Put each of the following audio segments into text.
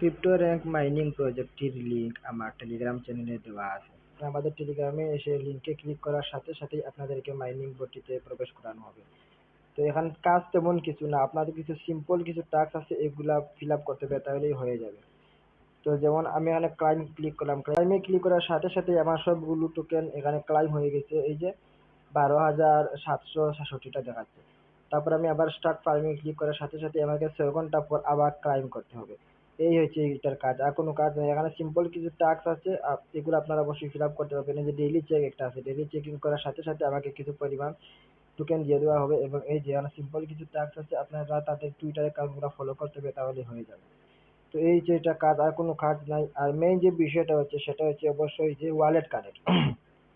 Crypto rank mining প্রজেক্টটির link আমার Telegram চ্যানেলে দেওয়া আছে। আমাদের টেলিগ্রামে এসে লিঙ্কে ক্লিক করার সাথে সাথেই আপনাদেরকে মাইনিং বোটটিতে প্রবেশ করানো হবে। তো এখানে কাজ তেমন কিছু না, আপনাদের কিছু সিম্পল কিছু টাস্ক আছে, এগুলা ফিল আপ করতে হবে, তাহলেই হয়ে যাবে। তো যেমন আমি এখানে ক্লাইম ক্লিক করলাম ক্লাইমে ক্লিক করার সাথে সাথে আমার সবগুলো টোকেন এখানে ক্লাইম হয়ে গেছে, এই যে বারো হাজার সাতশো সাতষট্টিটা দেখাচ্ছে। তারপর আমি আবার স্টার্ট ফার্মিং ক্লিক করার সাথে সাথে আমাকে ছয় ঘণ্টা পর আবার ক্লাইম করতে হবে। এই হচ্ছে এইটার কাজ। আর কোনো কাজ নেই। এখানে সিম্পল কিছু টাস্ক আছে এগুলো আপনারা অবশ্যই ফিল আপ করতে পারবেন। এই যে ডেইলি চেক একটা আছে। ডেইলি চেকিং করার সাথে সাথে আমাকে কিছু পরিমাণ টোকেন দিয়ে দেওয়া হবে এবং এই যে সিম্পল কিছু টাস্ক আছে, আপনারা তাদের টুইটার অ্যাকাউন্টগুলো ফলো করতে হবে, তাহলে হয়ে যাবে। তো এই যে এটা কাজ, আর কোনো কাজ নাই। আর মেইন যে বিষয়টা হচ্ছে, সেটা হচ্ছে অবশ্যই যে ওয়ালেট কানেক্ট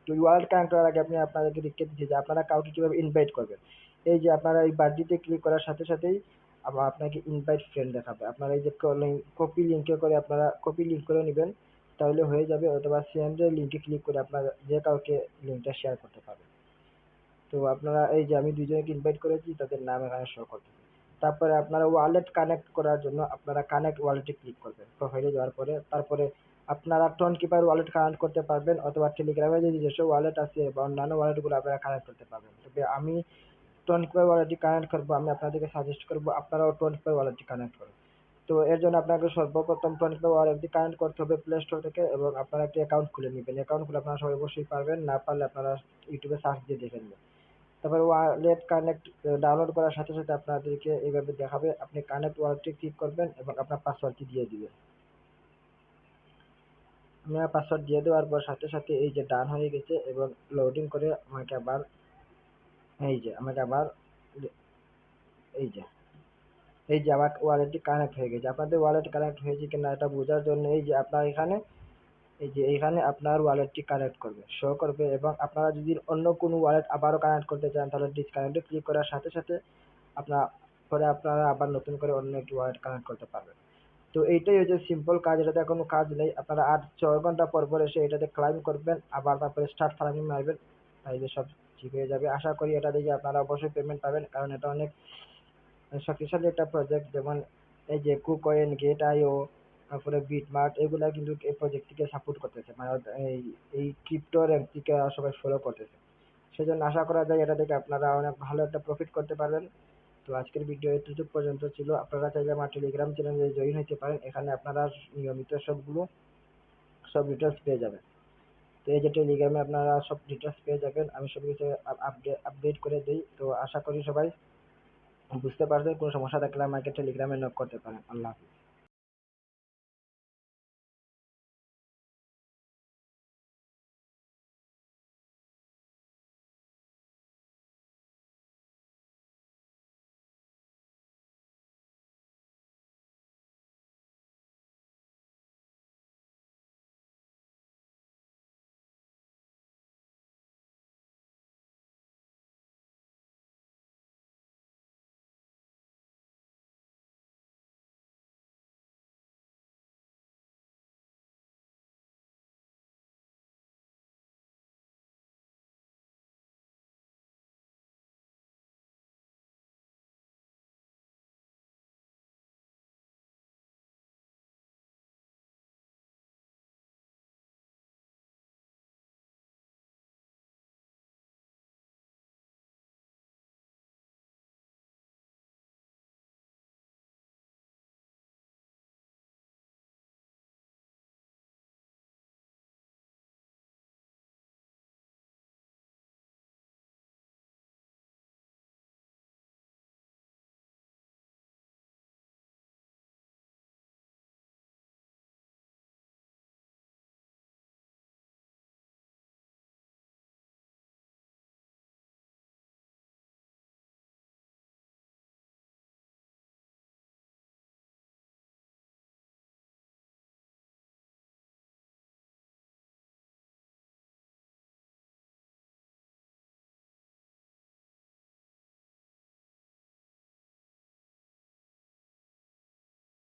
তো ওয়ালেট কানেক্ট করার আগে আপনি আপনাদেরকে দেখতে দিচ্ছি যে আপনারা কাউকে কীভাবে ইনভাইট করবেন। এই যে আপনারা এই বার্থডেতে ক্লিক করার সাথে সাথেই আবার আপনাকে ইনভাইট ফ্রেন্ড দেখাবে। আপনারা এই যে কপি লিঙ্কে করে আপনারা কপি লিঙ্ক করে নেবেন, তাহলে হয়ে যাবে অথবা সেন্ডের লিঙ্কে ক্লিক করে আপনারা যে কাউকে লিঙ্কটা শেয়ার করতে পারবেন। তো আপনারা এই যে আমি দুজনকে ইনভাইট করেছি, তাদের নাম এখানে শো করতেছে তারপরে আপনারা ওয়ালেট কানেক্ট করার জন্য আপনারা কানেক্ট ওয়ালেটে ক্লিক করবেন। প্রোফাইলে যাওয়ার পরে, তারপরে আপনারা টোন কিপার ওয়ালেট কানেক্ট করতে পারবেন, অথবা টেলিগ্রামে যে নিজস্ব ওয়ালেট আছে বা অন্যান্য ওয়ালেটগুলো আপনারা কানেক্ট করতে পারবেন। তবে আমি টোন কিপার ওয়ালেটটি কানেক্ট করব, আমি আপনাদেরকে সাজেস্ট করব, আপনারাও টোন কিপার ওয়ালেটটি কানেক্ট করুন। তো এর জন্য আপনাকে সর্বপ্রথম টোন কিপার ওয়ালেটটি কানেক্ট করতে হবে প্লে স্টোর থেকে এবং আপনারা একটি অ্যাকাউন্ট খুলে নেবেন। অ্যাকাউন্ট খুলে আপনারা সবাই অবশ্যই পারবেন, না পারলে আপনারা ইউটিউবে সার্চ দিয়ে দেখে নেবেন তারপর ওয়ালেট কানেক্ট ডাউনলোড করার সাথে সাথে আপনাদেরকে এইভাবে দেখাবে, আপনি কানেক্ট ওয়ালেটে ক্লিক করবেন এবং আপনার পাসওয়ার্ডটি দিয়ে দিবেন। আমি আমার পাসওয়ার্ড দিয়ে দেওয়ার পর সাথে সাথে এই যে ডান হয়ে গেছে এবং লোডিং করে আমাকে আবার এই যে, আমাকে আবার এই যে এই যে আমার ওয়ালেটটি কানেক্ট হয়ে গেছে। আপনাদের ওয়ালেট কানেক্ট হয়েছে কিনা এটা বোঝার জন্য এই যে আপনার এখানে, এই যে এইখানে আপনার ওয়ালেটটি কানেক্ট করবে। শো করবে এবং আপনারা যদি অন্য কোনো ওয়ালেট আবারও কানেক্ট করতে চান, তাহলে ডিসকানেক্টে ক্লিক করার সাথে সাথে আপনার পরে আপনারা আবার নতুন করে অন্য একটি ওয়ালেট কানেক্ট করতে পারবেন। তো এইটাই হচ্ছে সিম্পল কাজ, এটাতে কোনো কাজ নেই। আপনারা আট, ছয় ঘণ্টা পর পর এসে এটাতে ক্লাইম করবেন, আবার তারপরে স্টার্ট ফার্মিং মারবেন তাইলে সব ঠিক হয়ে যাবে। আশা করি এটা দেখে আপনারা অবশ্যই পেমেন্ট পাবেন, কারণ এটা অনেক শক্তিশালী একটা প্রজেক্ট যেমন এই যে কুকয়েন গেট আইও তারপরে বিটমার্ট এগুলা কিন্তু এই প্রজেক্টটিকে সাপোর্ট করতেছে। মানে এই এই ক্রিপ্টো র্যাঙ্কটিকে সবাই ফলো করতেছে। সেজন্য আশা করা যায় এটা থেকে আপনারা অনেক ভালো একটা প্রফিট করতে পারবেন। তো আজকের ভিডিও এতটুকু পর্যন্ত ছিল। আপনারা চাইলে আমার টেলিগ্রাম চ্যানেলে জয়েন হতে পারেন। এখানে আপনারা নিয়মিত সবগুলো, সব ডিটেলস পেয়ে যাবেন। তো এই যে টেলিগ্রামে আপনারা সব ডিটেলস পেয়ে যাবেন। আমি সব কিছু আপডেট করে দিই। তো আশা করি সবাই বুঝতে পারছেন কোনো সমস্যা থাকলে আমাকে টেলিগ্রামে নক করতে পারেন। আল্লাহ হাফিজ।